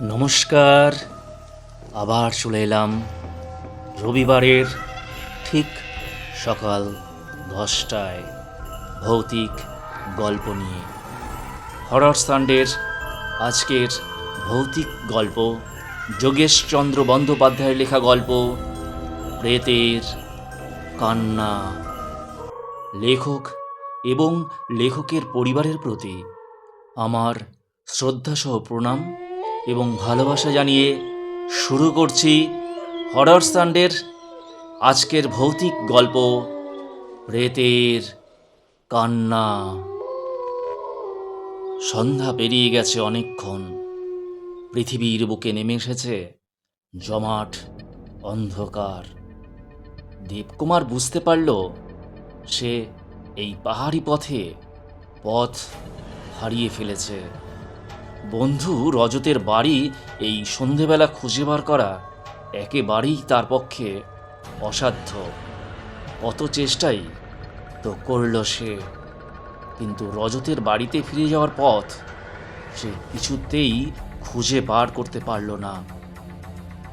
নমস্কার, আবার চলে এলাম রবিবারের ঠিক সকাল দশটায় ভৌতিক গল্প নিয়ে। হরর সান্ডের আজকের ভৌতিক গল্প, যোগেশচন্দ্র বন্দ্যোপাধ্যায়ের লেখা গল্প, প্রেতের কান্না। লেখক এবং লেখকের পরিবারের প্রতি আমার শ্রদ্ধাসহ প্রণাম। এবং ভালোবাসা জানিয়ে শুরু করছি হরর সান্ডের আজকের ভৌতিক গল্প প্রেতের কান্না। সন্ধ্যা পেরিয়ে গেছে অনেকক্ষণ। পৃথিবীর বুকে নেমে এসেছে জমাট অন্ধকার। দেবকুমার বুঝতে পারল সে এই পাহাড়ি পথে পথ হারিয়ে ফেলেছে। বন্ধু রজতের বাড়ি এই সন্ধেবেলা খুঁজে বার করা একেবারেই তার পক্ষে অসাধ্য। কত চেষ্টাই তো করল সে। কিন্তু রজতের বাড়িতে ফিরে যাওয়ার পথ সে কিছুতেই খুঁজে বার করতে পারল না।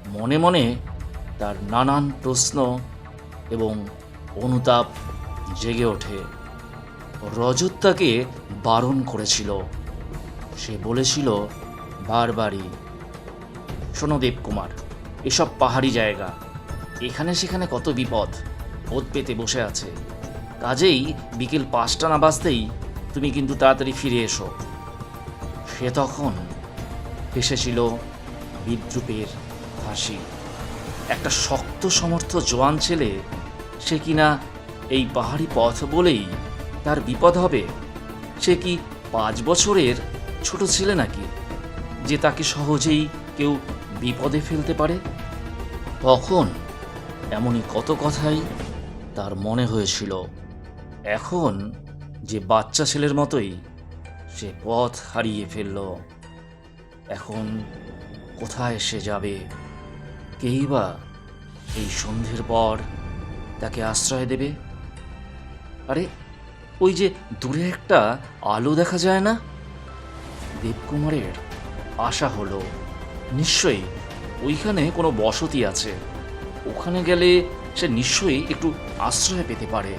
মনে মনে তার নানান প্রশ্ন এবং অনুতাপ জেগে ওঠে। রজত তাকে বারণ করেছিল। সে বলেছিল, বারবারই। শোনো দেবকুমার, এসব পাহাড়ি জায়গা, এখানে সেখানে কত বিপদ ওত পেতে বসে আছে। কাজেই বিকেল পাঁচটা না বাজতেই তুমি কিন্তু তাড়াতাড়ি ফিরে এসো। সে তখন হেসেছিল বিদ্রুপের হাসি। একটা শক্ত সমর্থ জোয়ান ছেলে, সে কিনা এই পাহাড়ি পথ বলেই তার বিপদ হবে? সে কি পাঁচ বছরের ছোট ছেলে নাকি, যে তাকে সহজেই কেউ বিপদে ফেলতে পারে? তখন এমনই কত কথাই তার মনে হয়েছিল। এখন যে বাচ্চা ছেলের মতোই সে পথ হারিয়ে ফেলল। এখন কোথায় সে যাবে? কেই বা এই সন্ধ্যের পর তাকে আশ্রয় দেবে? আরে, ওই যে দূরে একটা আলো দেখা যায় না? দেবকুমারের আশা হলো, নিশ্চয়ই ওইখানে কোনো বসতি আছে। ওখানে গেলে সে নিশ্চয়ই একটু আশ্রয় পেতে পারে।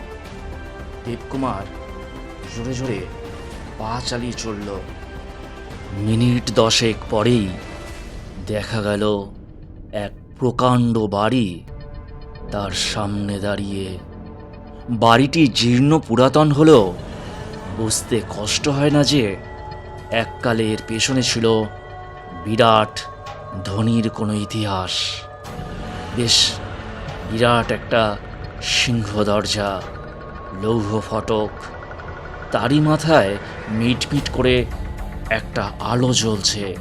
দেবকুমার জোরে জোরে পা চালিয়ে চলল। মিনিট দশেক পরেই দেখা গেল এক প্রকাণ্ড বাড়ি তার সামনে দাঁড়িয়ে। বাড়িটি জীর্ণ পুরাতন হলেও বুঝতে কষ্ট হয় না যে এককালে এর পেছনে ছিল বিরাট ধনির কোনো ইতিহাস। বেশ বিরাট একটা সিংহ দরজা, লৌহ ফটক, তারই মাথায় মিটমিট করে একটা আলো জ্বলছে।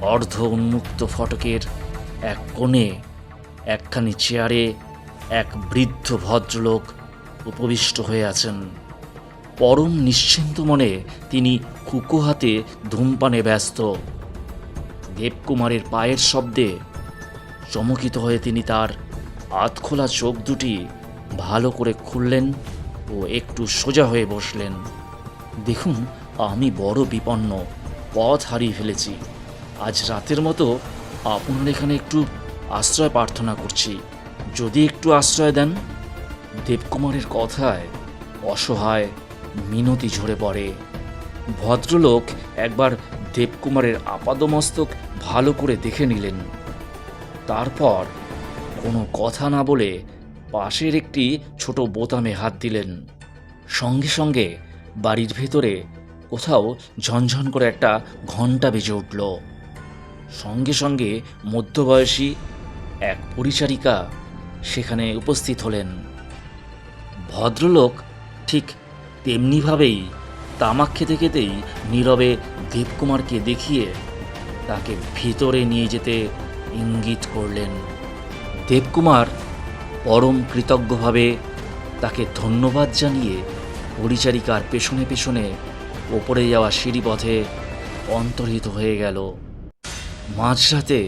অর্ধ উন্মুক্ত ফটকের এক কোণে, একখানি চেয়ারে এক বৃদ্ধ ভদ্রলোক উপবিষ্ট হয়ে আছেন। পরম নিশ্চিন্ত মনে তিনি হুকো হাতে ধূমপানে ব্যস্ত। দেবকুমারের পায়ের শব্দে চমকিত হয়ে তিনি তার আধখোলা চোখ দুটি ভালো করে খুললেন ও একটু সোজা হয়ে বসলেন। দেখুন, আমি বড় বিপন্ন, পথ হারিয়ে ফেলেছি। আজ রাতের মতো আপনার এখানে একটু আশ্রয় প্রার্থনা করছি। যদি একটু আশ্রয় দেন, দেবকুমারের কথায় অসহায় মিনতি ঝরে পড়ে। ভদ্রলোক একবার দেবকুমারের আপাদমস্তক ভালো করে দেখে নিলেন। তারপর কোনো কথা না বলে পাশের একটি ছোট বোতামে হাত দিলেন। সঙ্গে সঙ্গে বাড়ির ভেতরে কোথাও ঝনঝন করে একটা ঘণ্টা বেজে উঠল। সঙ্গে সঙ্গে মধ্যবয়সী এক পরিচারিকা সেখানে উপস্থিত হলেন। ভদ্রলোক ঠিক তেমনিভাবেই তামাক খেতে খেতেই নীরবে দেবকুমারকে দেখিয়ে তাকে ভিতরে নিয়ে যেতে ইঙ্গিত করলেন। দেবকুমার পরম কৃতজ্ঞভাবে তাকে ধন্যবাদ জানিয়ে পরিচারিকার পেছনে পেছনে ওপরে যাওয়া সিঁড়িপথে অন্তর্হিত হয়ে গেল। মাঝরাতে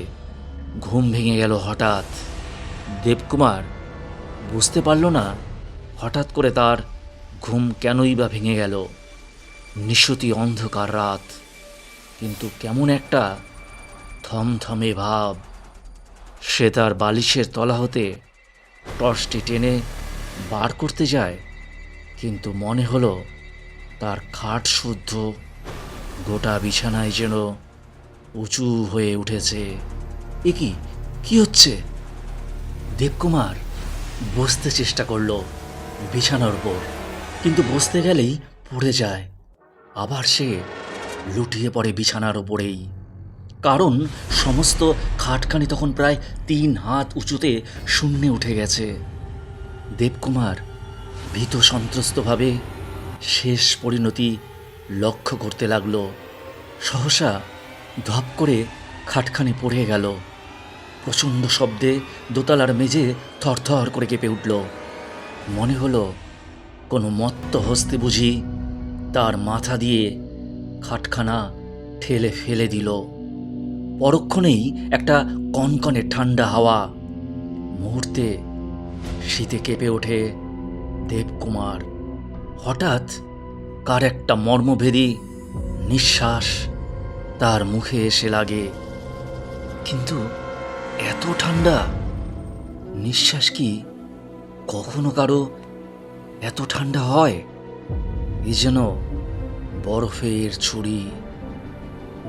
ঘুম ভেঙে গেল হঠাৎ। দেবকুমার বুঝতে পারল না হঠাৎ করে তার ঘুম কেনই বা ভেঙে গেল। নিঃসতি অন্ধকার রাত, কিন্তু কেমন একটা থমথমে ভাব। সে তার বালিশের তলা হতে টর্চটি টেনে বার করতে যায়, কিন্তু মনে হলো তার খাট শুদ্ধ, গোটা বিছানায় যেন উঁচু হয়ে উঠেছে। এ কি? কি হচ্ছে? দেবকুমার বসতে চেষ্টা করল বিছানার উপর, কিন্তু বসতে গেলেই পড়ে যায়। আবার সে লুটিয়ে পড়ে বিছানার ওপরেই। কারণ সমস্ত খাটখানি তখন প্রায় তিন হাত উঁচুতে শূন্যে উঠে গেছে। দেবকুমার ভীত সন্ত্রস্তভাবে শেষ পরিণতি লক্ষ্য করতে লাগল। সহসা ধপ করে খাটখানি পড়ে গেল। প্রচণ্ড শব্দে দোতলার মেঝে থরথর করে কেঁপে উঠল। মনে হলো কোনো মত্ত হস্তে বুঝি তার মাথা দিয়ে খাটখানা ঠেলে ফেলে দিল। পরক্ষণেই একটা কনকনে ঠান্ডা হাওয়া মুহূর্তে শীতে কেঁপে ওঠে দেবকুমার। হঠাৎ কার একটা মর্মভেদী নিঃশ্বাস তার মুখে এসে লাগে। কিন্তু এত ঠান্ডা নিঃশ্বাস কি কখনো কারও এত ঠান্ডা হয়? এই যেন বরফের ছুরি।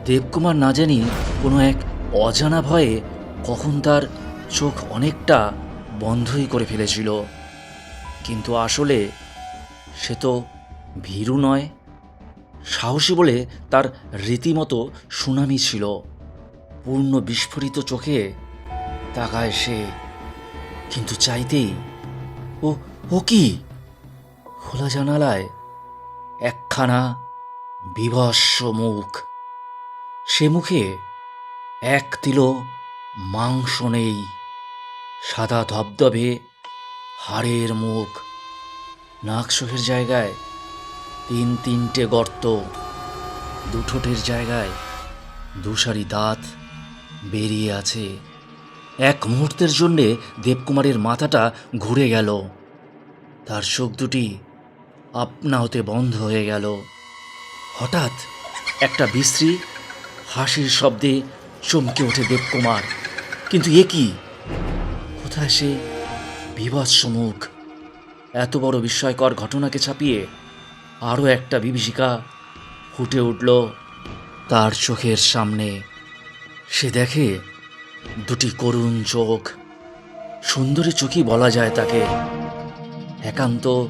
দেবকুমার না জানি কোনো এক অজানা ভয়ে কখন তার চোখ অনেকটা বন্ধই করে ফেলেছিল। কিন্তু আসলে সে তো ভীরু নয়, সাহসী বলে তার রীতিমতো সুনামি ছিল। পূর্ণ বিস্ফোরিত চোখে তাকায় সে, কিন্তু চাইতেই ও ও কি? খোলা জানালায় একখানা বিভৎস মুখ। সে মুখে এক তিলো মাংস নেই, সাদা ধবধবে হাড়ের মুখ। নাক চোখের জায়গায় তিন তিনটে গর্ত, দুঠোঁটের জায়গায় দুসারি দাঁত বেরিয়ে আছে। এক মুহূর্তের জন্যে দেবকুমারের মাথাটা ঘুরে গেল। তার চোখ দুটি আপনা হতে বন্ধ হয়ে গেল। হঠাৎ একটা বিশ্রী হাসির শব্দে চমকে ওঠে দেবকুমার। কিন্তু এ কি? কোথায় সে বিভৎস মুখ? এত বড় বিস্ময়কর ঘটনাকে ছাপিয়ে আরও একটা বিভীষিকা ফুটে উঠল তার চোখের সামনে। সে দেখে দুটি করুণ চোখ। সুন্দরী চোখই বলা যায় তাকে। একান্ত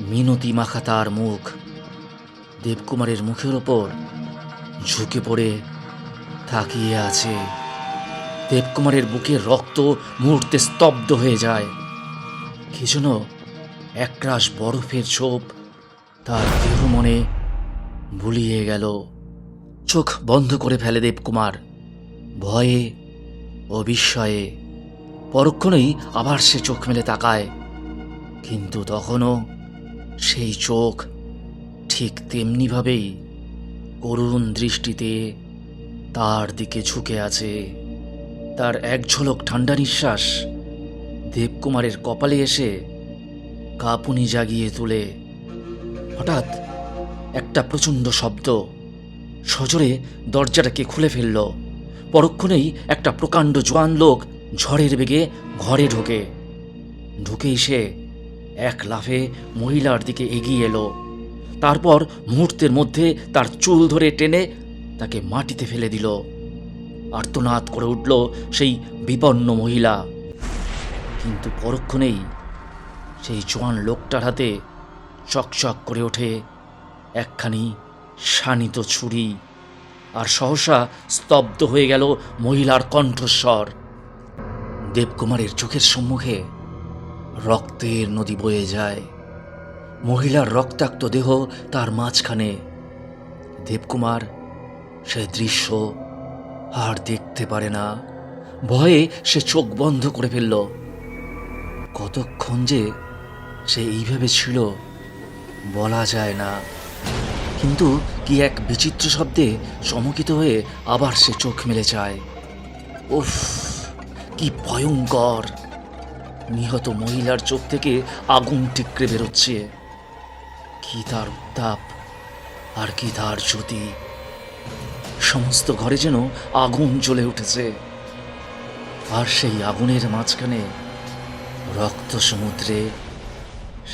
মিনতি মাখা তার মুখ। দেবকুমারের মুখের ওপর ঝুঁকে পড়ে তাকিয়ে আছে। দেবকুমারের বুকের রক্ত মুহূর্তে স্তব্ধ হয়ে যায়। কি যেন একরাশ বরফের ছোপ তার দেহ মনে ভুলিয়ে গেল। চোখ বন্ধ করে ফেলে দেবকুমার। ভয়ে ও বিস্ময়ে পরক্ষণেই আবার সে চোখ মেলে তাকায়। কিন্তু তখনও সেই চোখ ঠিক তেমনিভাবেই করুণ দৃষ্টিতে তার দিকে ঝুঁকে আছে। তার এক ঝলক ঠান্ডা নিঃশ্বাস দেবকুমারের কপালে এসে কাঁপুনি জাগিয়ে তোলে। হঠাৎ একটা প্রচণ্ড শব্দ সজোরে দরজাটাকে খুলে ফেলল। পরক্ষণেই একটা প্রকাণ্ড জোয়ান লোক ঝড়ের বেগে ঘরে ঢোকে। ঢুকেই সে এক লাফে মহিলার দিকে এগিয়ে এলো। তারপর মুহূর্তের মধ্যে তার চুল ধরে টেনে তাকে মাটিতে ফেলে দিল। আর্তনাদ করে উঠল সেই বিপন্ন মহিলা। কিন্তু পরক্ষণেই সেই জোয়ান লোকটার হাতে চকচক করে ওঠে একখানি শানিত ছুরি আর সহসা স্তব্ধ হয়ে গেল মহিলার কণ্ঠস্বর। দেবকুমারের চোখের সম্মুখে রক্তের নদী বয়ে যায়। মহিলার রক্তাক্ত দেহ তার মাঝখানে। দেবকুমার সে দৃশ্য আর দেখতে পারে না। ভয়ে সে চোখ বন্ধ করে ফেলল। কতক্ষণ যে সে এইভাবে ছিল, বলা যায় না। কিন্তু কি এক বিচিত্র শব্দে চমকিত হয়ে আবার সে চোখ মেলে যায় উফ, কি ভয়ঙ্কর! নিহত মহিলার চোখ থেকে আগুন টিকরে বেরোচ্ছে। কি তার উত্তাপ, আর কি তার জ্যোতি। সমস্ত ঘরে যেন আগুন জ্বলে উঠেছে। আর সেই আগুনের মাঝখানে রক্ত সমুদ্রে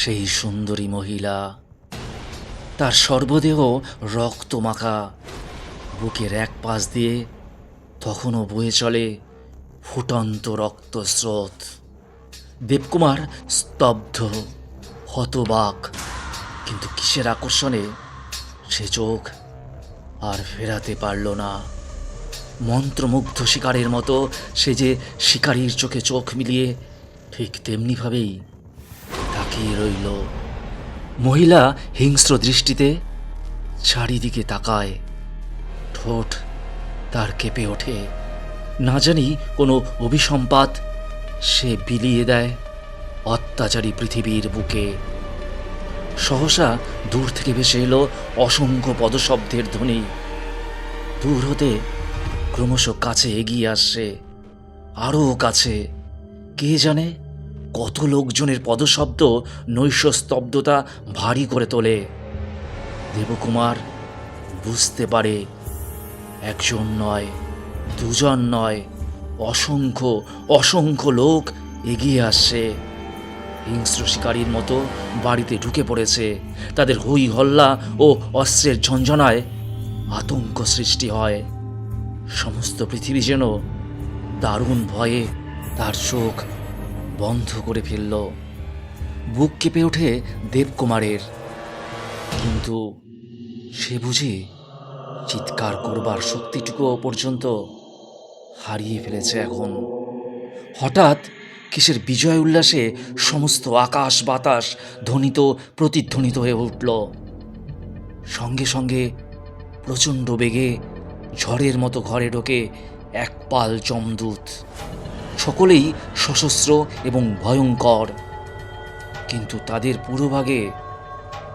সেই সুন্দরী মহিলা, তার সর্বদেহ রক্ত মাখা, বুকের এক পাশ দিয়ে তখনও বয়ে চলে ফুটন্ত রক্তস্রোত। দেবকুমার স্তব্ধ, হতবাক কিন্তু কিসের আকর্ষণে সে চোখ আর ফেরাতে পারল না। মন্ত্রমুগ্ধ শিকারের মতো সে যে শিকারীর চোখে চোখ মিলিয়ে ঠিক তেমনিভাবেই তাকিয়ে রইল। মহিলা হিংস্র দৃষ্টিতে চারিদিকে তাকায়। ঠোঁট তার কেঁপে ওঠে। না জানি কোনো অভিসম্পাত সে বিলিয়ে দেয় অত্যাচারী পৃথিবীর বুকে। সহসা দূর থেকে ভেসে এলো অসংখ্য পদশব্দের ধ্বনি। দূর হতে ক্রমশ কাছে এগিয়ে আসছে আরও কাছে। কে জানে কত লোকজনের পদশব্দ নৈশ স্তব্ধতা ভারী করে তোলে। দেবকুমার বুঝতে পারে একজন নয়, দুজন নয়, অসংখ্য অসংখ্য লোক এগিয়ে আসছে হিংস্র শিকারীর মতো বাড়িতে ঢুকে পড়েছে। তাদের হই হল্লা ও অস্ত্রের ঝঞ্ঝনায় আতঙ্ক সৃষ্টি হয়। সমস্ত পৃথিবী যেন দারুণ ভয়ে তার চোখ বন্ধ করে ফেলল। বুক কেঁপে ওঠে দেবকুমারের। কিন্তু সে বুঝি চিৎকার করবার শক্তিটুকুও পর্যন্ত হারিয়ে ফেলেছে এখন। হঠাৎ কিসের বিজয় উল্লাসে সমস্ত আকাশ বাতাস ধ্বনিত, প্রতিধ্বনিত হয়ে উঠল। সঙ্গে সঙ্গে প্রচণ্ড বেগে ঝড়ের মতো ঘরে ঢোকে এক পাল জমদূত সকলেই সশস্ত্র এবং ভয়ঙ্কর, কিন্তু তাদের পুরোভাগে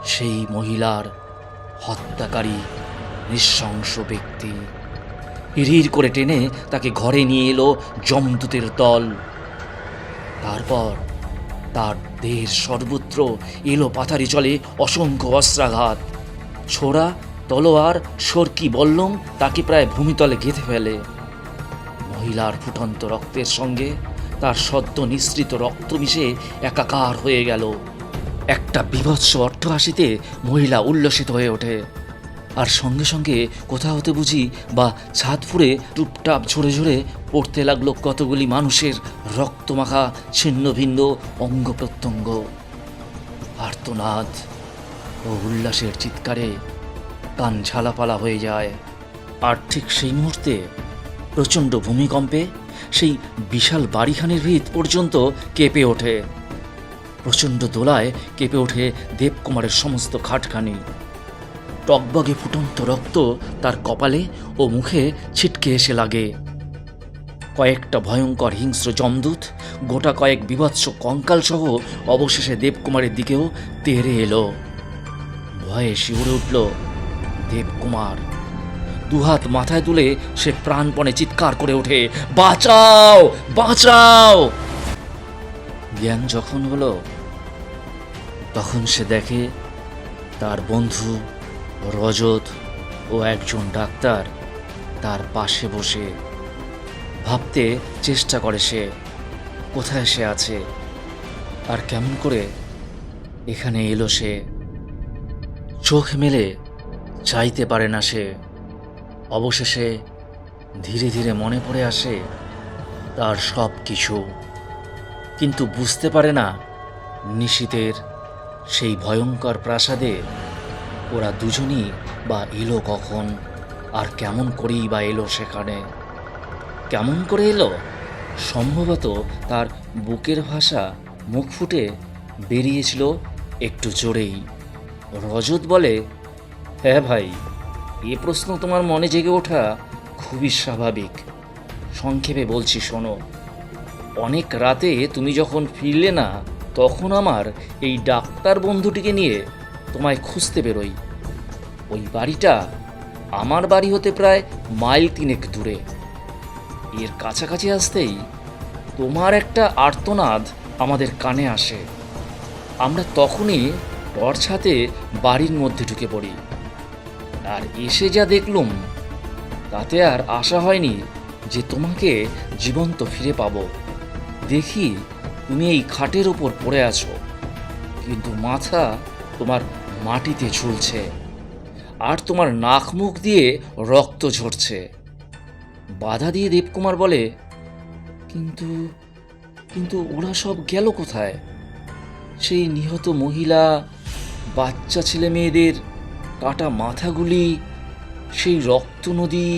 সেই মহিলার হত্যাকারী, নৃশংস ব্যক্তি। হিড় করে টেনে তাকে ঘরে নিয়ে এলো যমদূতের দল। তারপর তার দেহের সর্বত্র এলো পাথারি চলে অসংখ্য অস্ত্রাঘাত। ছোড়া, তলোয়ার, সরকি, বল্লম তাকে প্রায় ভূমিতলে গেঁথে ফেলে। মহিলার ফুটন্ত রক্তের সঙ্গে তার সদ্য নিঃসৃত রক্ত মিশে একাকার হয়ে গেল। একটা বিভৎস অট্টহাসিতে মহিলা উল্লসিত হয়ে ওঠে। আর সঙ্গে সঙ্গে কোথা হতে বুঝি বা ছাদ ফুঁড়ে টুপটাপ ঝরে ঝরে পড়তে লাগল কতগুলি মানুষের রক্তমাখা ছিন্ন ভিন্ন অঙ্গ প্রত্যঙ্গ। আর্তনাদ ও উল্লাসের চিৎকারে কান ঝালাপালা হয়ে যায়। আর ঠিক সেই মুহূর্তে প্রচণ্ড ভূমিকম্পে সেই বিশাল বাড়িখানের ভিত পর্যন্ত কেঁপে ওঠে। প্রচণ্ড দোলায় কেঁপে ওঠে দেবকুমারের সমস্ত খাটখানি। টকবগে ফুটন্ত রক্ত তার কপালে ও মুখে ছিটকে এসে লাগে। কয়েকটা ভয়ঙ্কর হিংস্র জমদূত গোটা কয়েক বিভৎস কঙ্কাল সহ অবশেষে দেবকুমারের দিকেও তেরে এলো। ভয়ে শিউরে উঠল দেবকুমার। দুহাত মাথায় তুলে সে প্রাণপণে চিৎকার করে ওঠে, বাঁচাও! বাঁচাও! জ্ঞান যখন হলো, তখন সে দেখে তার বন্ধু রজত ও একজন ডাক্তার তার পাশে বসে ভাবতে চেষ্টা করে সে কোথায় সে আছে আর কেমন করে এখানে এলো সে। চোখ মেলে চাইতে পারে না সে। অবশেষে ধীরে ধীরে মনে পড়ে আসে তার সব কিছু। কিন্তু বুঝতে পারে না নিশীতের সেই ভয়ঙ্কর প্রাসাদে ওরা দুজনই বা এলো কখন? আর কেমন করেই বা এলো সেখানে? কেমন করে এলো? সম্ভবত তার বুকের ভাষা মুখ ফুটে বেরিয়েছিল একটু জোরেই। রজত বলে হ্যাঁ ভাই, এ প্রশ্ন তোমার মনে জেগে ওঠা খুবই স্বাভাবিক। সংক্ষেপে বলছি, শোনো। অনেক রাতে তুমি যখন ফিরলে না, তখন আমার এই ডাক্তার বন্ধুটিকে নিয়ে তোমায় খুঁজতে বেরোই। ওই বাড়িটা আমার বাড়ি হতে প্রায় মাইল তিনেক দূরে। এর কাছাকাছি আসতেই তোমার একটা আর্তনাদ আমাদের কানে আসে। আমরা তখনই টর্চ হাতে বাড়ির মধ্যে ঢুকে পড়ি। আর এসে যা দেখলুম, তাতে আর আশা হয়নি যে তোমাকে জীবন্ত ফিরে পাবো। দেখি তুমি এই খাটের ওপর পড়ে আছো, কিন্তু মাথা তোমার মাটিতে ঝুলছে। আর তোমার নাক মুখ দিয়ে রক্ত ঝরছে। বাধা দিয়ে দেবকুমার বলে, কিন্তু কিন্তু ওরা সব গেল কোথায়? সেই নিহত মহিলা, বাচ্চা ছেলে মেয়েদের কাটা মাথাগুলি, সেই রক্ত নদী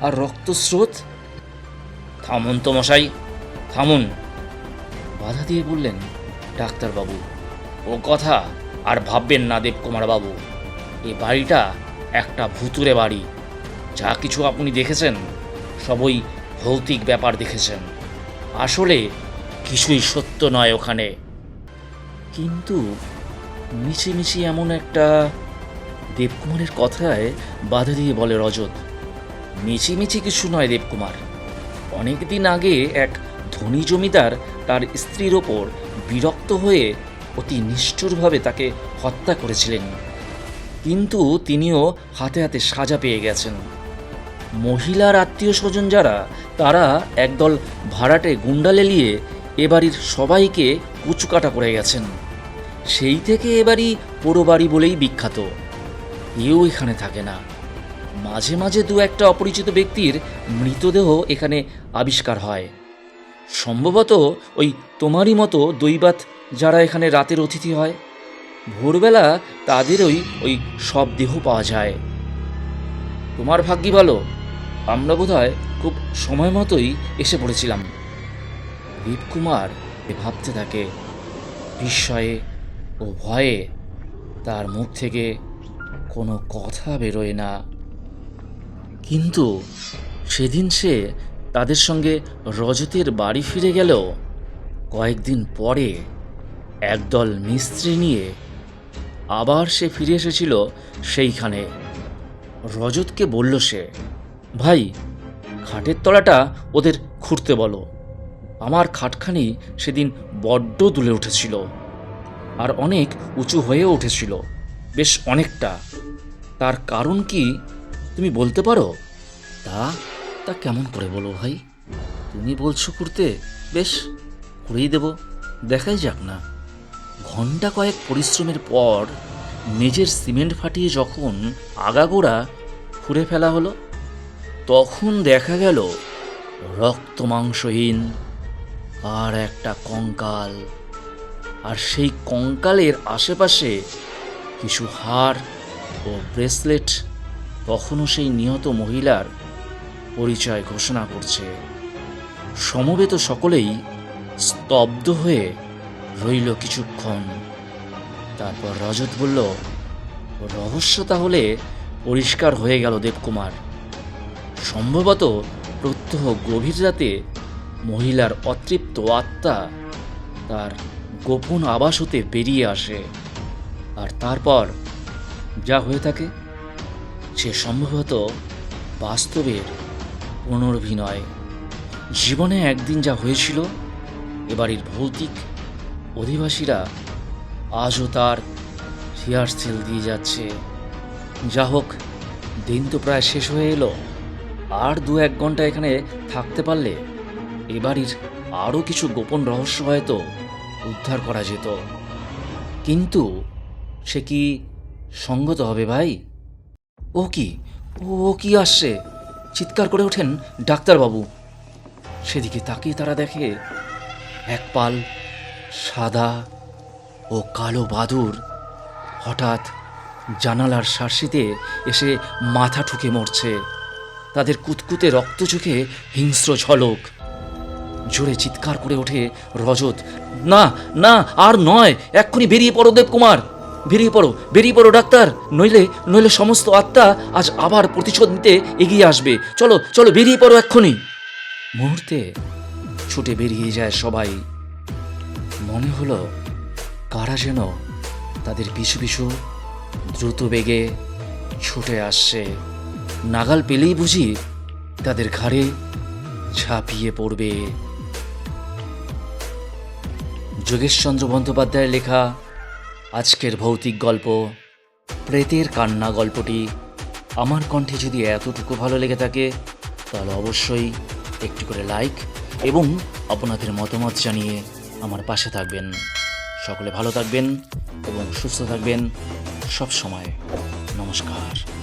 আর রক্তস্রোত? থামুন তো মশাই, থামুন। বাধা দিয়ে বললেন ডাক্তারবাবু। ও কথা আর ভাববেন না, দেবকুমার বাবু। এ বাড়িটা একটা ভুতুরে বাড়ি। যা কিছু আপনি দেখেছেন, সবই ভৌতিক ব্যাপার দেখেছেন। আসলে কিছুই সত্য নয় ওখানে। কিন্তু মিছিমিছি এমন একটা দেবকুমারের কথায় বাধা দিয়ে বলে রজত, মিছিমিছি কিছু নয় দেবকুমার। অনেক দিন আগে এক ধনী জমিদার তার স্ত্রীর ওপর বিরক্ত হয়ে অতি নিষ্ঠুরভাবে তাকে হত্যা করেছিলেন। কিন্তু তিনিও হাতে হাতে সাজা পেয়ে গেছেন। মহিলার আত্মীয় স্বজন যারা, তারা একদল ভাড়াটে গুন্ডা লেলিয়ে এ বাড়ির সবাইকে কুচুকাটা করে গেছেন। সেই থেকে এ বাড়ি পোড়ো বাড়ি বলেই বিখ্যাত। কেউ এখানে থাকে না। মাঝে মাঝে দু একটা অপরিচিত ব্যক্তির মৃতদেহ এখানে আবিষ্কার হয়। সম্ভবত ওই তোমারই মতো দৈবাত যারা এখানে রাতের অতিথি হয়, ভোরবেলা তাদেরই ওই সব দেহ পাওয়া যায়। তোমার ভাগ্যি ভালো, আমরা বোধহয় খুব সময় মতোই এসে পড়েছিলাম। দীপকুমার এ ভাবতে থাকে, বিস্ময়ে ও ভয়ে তার মুখ থেকে কোনো কথা বেরোয় না। কিন্তু সেদিন সে তাদের সঙ্গে রজতের বাড়ি ফিরে গেলেও কয়েকদিন পরে একদল মিস্ত্রি নিয়ে আবার সে ফিরে এসেছিল সেইখানে। রজতকে বলল সে, ভাই, খাটের তলাটা ওদের খুঁড়তে বলো। আমার খাটখানি সেদিন বড্ড দুলে উঠেছিল আর অনেক উঁচু হয়ে উঠেছিল, বেশ অনেকটা। তার কারণ কি তুমি বলতে পারো? তা তা কেমন করে বলো ভাই? তুমি বলছো করতে বেশ করেই দেব, দেখাই যাক না। ঘণ্টা কয়েক পরিশ্রমের পর মেজের সিমেন্ট ফাটিয়ে যখন আগাগোড়া খুঁড়ে ফেলা হলো, তখন দেখা গেল রক্ত মাংসহীন আর একটা কঙ্কাল। আর সেই কঙ্কালের আশেপাশে কিছু হাড় ও ব্রেসলেট তখনও সেই নিহত মহিলার পরিচয় ঘোষণা করছে। সমবেত সকলেই স্তব্ধ হয়ে রইল কিছুক্ষণ। তারপর রজত বলল, রহস্য তাহলে পরিষ্কার হয়ে গেল দেবকুমার। সম্ভবত প্রত্যহ গভীর রাতে মহিলার অতৃপ্ত আত্মা তার গোপন আবাস হতে বেরিয়ে আসে। আর তারপর যা হয়ে থাকে, সে সম্ভবত বাস্তবের পুনর্ভিনয় জীবনে একদিন যা হয়েছিল, এবারের ভৌতিক অধিবাসীরা আজও তার রিহার্সেল দিয়ে যাচ্ছে। যা হোক, দিন তো প্রায় শেষ হয়ে এলো। আর দু এক ঘণ্টা এখানে থাকতে পারলে এবাড়ির আরও কিছু গোপন রহস্য হয়তো উদ্ধার করা যেত। কিন্তু সে কি সঙ্গত হবে ভাই? ও কি? ও কি আসছে? চিৎকার করে ওঠেন ডাক্তারবাবু। সেদিকে তাকিয়ে তারা দেখে এক পাল সাদা ও কালো বাদুর হঠাৎ জানালার শার্সিতে এসে মাথা ঠুকে মরছে। তাদের কুতকুতে রক্ত চোখে হিংস্র ঝলক। জোরে চিৎকার করে ওঠে রজত, না না, আর নয়, এক্ষুনি বেরিয়ে পড়ো দেবকুমার, বেরিয়ে পড়ো বেরিয়ে পড়ো ডাক্তার, নইলে নইলে সমস্ত আত্মা আজ আবার প্রতিশোধ নিতে এগিয়ে আসবে। চলো চলো, বেরিয়ে পড়ো এক্ষুনি। মুহূর্তে ছুটে বেরিয়ে যায় সবাই। মনে হলো কারা যেন তাদের পিছু পিছু দ্রুত বেগে ছুটে আসছে। নাগাল পেলেই বুঝি তাদের ঘাড়ে ঝাঁপিয়ে পড়বে। যোগেশচন্দ্র বন্দ্যোপাধ্যায়ের লেখা আজকের ভৌতিক গল্প, প্রেতের কান্না গল্পটি। আমার কণ্ঠে যদি এতটুকু ভালো লেগে থাকে, তাহলে অবশ্যই একটু করে লাইক এবং আপনাদের মতামত জানিয়ে আমার পাশে থাকবেন। সকলে ভালো থাকবেন এবং সুস্থ থাকবেন। সব সময় নমস্কার।